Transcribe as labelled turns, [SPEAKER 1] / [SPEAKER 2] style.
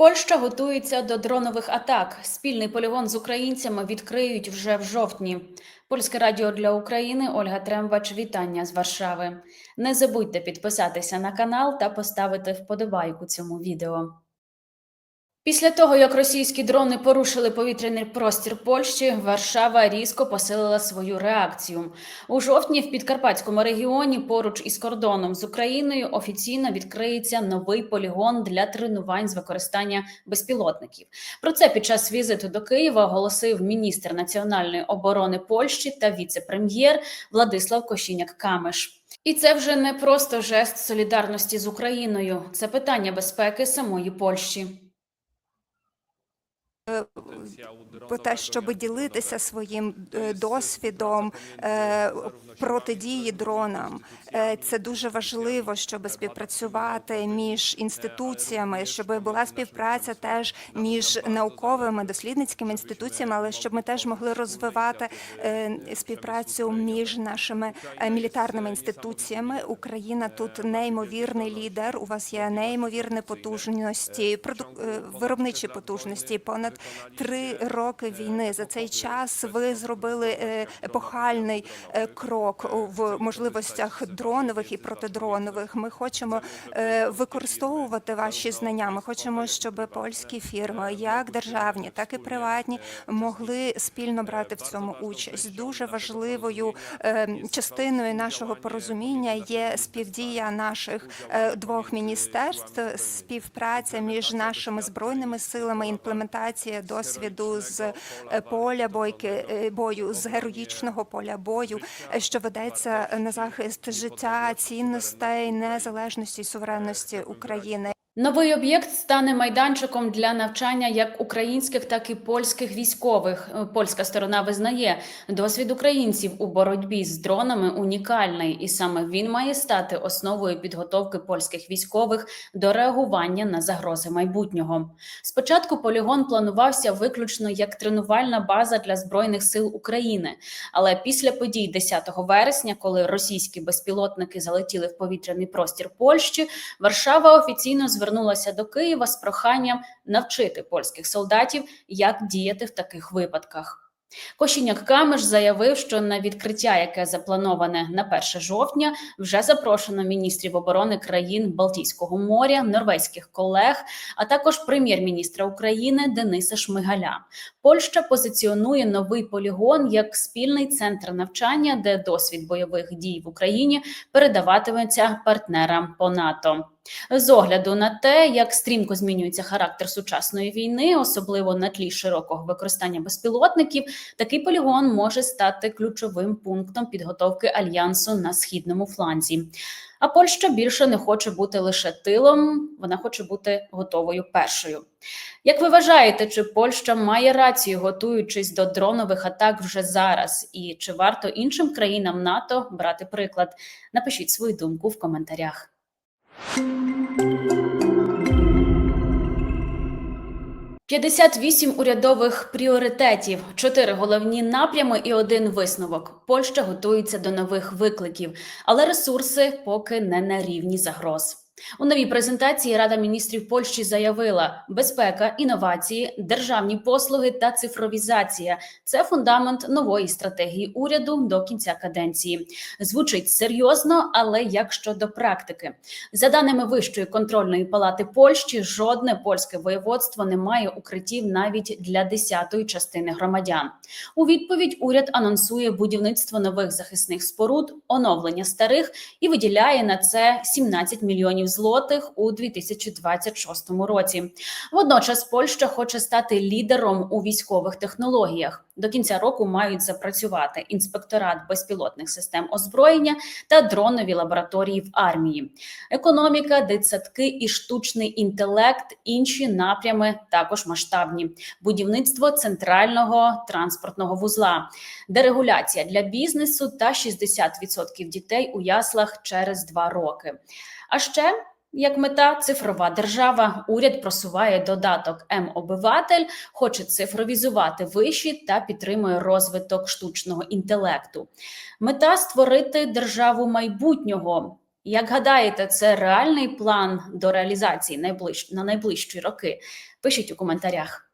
[SPEAKER 1] Польща готується до дронових атак. Спільний полігон з українцями відкриють вже в жовтні. Польське радіо для України Ольга Трембач. Вітання з Варшави. Не забудьте підписатися на канал та поставити вподобайку цьому відео. Після того, як російські дрони порушили повітряний простір Польщі, Варшава різко посилила свою реакцію. У жовтні в підкарпатському регіоні, поруч із кордоном з Україною, офіційно відкриється новий полігон для тренувань з використання безпілотників. Про це під час візиту до Києва оголосив міністр національної оборони Польщі та віце-прем'єр Владислав Кошіняк-Камеш. І це вже не просто жест солідарності з Україною, це питання безпеки самої Польщі.
[SPEAKER 2] uh, про те, щоб ділитися своїм е, досвідом е, протидії дронам. Е, Це дуже важливо, щоб співпрацювати між інституціями, щоб була співпраця теж між науковими дослідницькими інституціями, але щоб ми теж могли розвивати співпрацю між нашими мілітарними інституціями. Україна тут неймовірний лідер. У вас є неймовірні потужності, виробничі потужності. Понад три роки війни. За цей час ви зробили е, епохальний е, крок в можливостях дронових і протидронових. Ми хочемо е, використовувати ваші знання. Ми хочемо, щоб польські фірми, як державні, так і приватні, могли спільно брати в цьому участь. Дуже важливою частиною нашого порозуміння є співдія наших двох міністерств, співпраця між нашими збройними силами, імплементація досвіду з е, поля бойки е, бою, з героїчного поля бою, що ведеться на захист життя, цінностей, незалежності і суверенності України.
[SPEAKER 1] Новий об'єкт стане майданчиком для навчання як українських, так і польських військових. Е, Польська сторона визнає, досвід українців у боротьбі з дронами унікальний, і саме він має стати основою підготовки польських військових до реагування на загрози майбутнього. Спочатку полігон планувався виключно як тренувальна база для збройних сил України, але після подій 10 вересня, коли російські безпілотники залетіли в повітряний простір Польщі, Варшава офіційно звернулася до Києва з проханням навчити польських солдатів, як діяти в таких випадках. Кошіняк Камеш заявив, що на відкриття, яке заплановане на 1 жовтня, вже запрошено міністрів оборони країн Балтійського моря, норвезьких колег, а також прем'єр-міністра України Дениса Шмигаля. Польща позиціонує новий полігон як спільний центр навчання, де досвід бойових дій в Україні передаватиметься партнерам по НАТО. З огляду на те, як стрімко змінюється характер сучасної війни, особливо на тлі широкого використання безпілотників, такий полігон може стати ключовим пунктом підготовки альянсу на східному фланзі. А Польща більше не хоче бути лише тилом, вона хоче бути готовою першою. Як ви вважаєте, чи Польща має рацію, готуючись до дронових атак вже зараз? І чи варто іншим країнам НАТО брати приклад? Напишіть свою думку в коментарях. 58 урядових пріоритетів, чотири головні напрями і один висновок. Польща готується до нових викликів, але ресурси поки не на рівні загроз. У новій презентації Рада міністрів Польщі заявила: безпека, інновації, державні послуги та цифровізація це фундамент нової стратегії уряду до кінця каденції. Звучить серйозно, але як щодо практики, за даними Вищої контрольної палати Польщі, жодне польське воєводство не має укриттів навіть для десятої частини громадян. У відповідь уряд анонсує будівництво нових захисних споруд, оновлення старих і виділяє на це 17 мільйонів злотих у 2026 році. Водночас Польща хоче стати лідером у військових технологіях. До кінця року мають запрацювати інспекторат безпілотних систем озброєння та дронові лабораторії в армії. Економіка, дитсадки і штучний інтелект інші напрями також масштабні. Будівництво центрального транспортного вузла, дерегуляція для бізнесу та 60% дітей у яслах через два роки. А ще як мета цифрова держава, уряд просуває додаток М-обиватель, хоче цифровізувати виші та підтримує розвиток штучного інтелекту. Мета створити державу майбутнього. Як гадаєте, це реальний план до реалізації на найближчі роки? Пишіть у коментарях.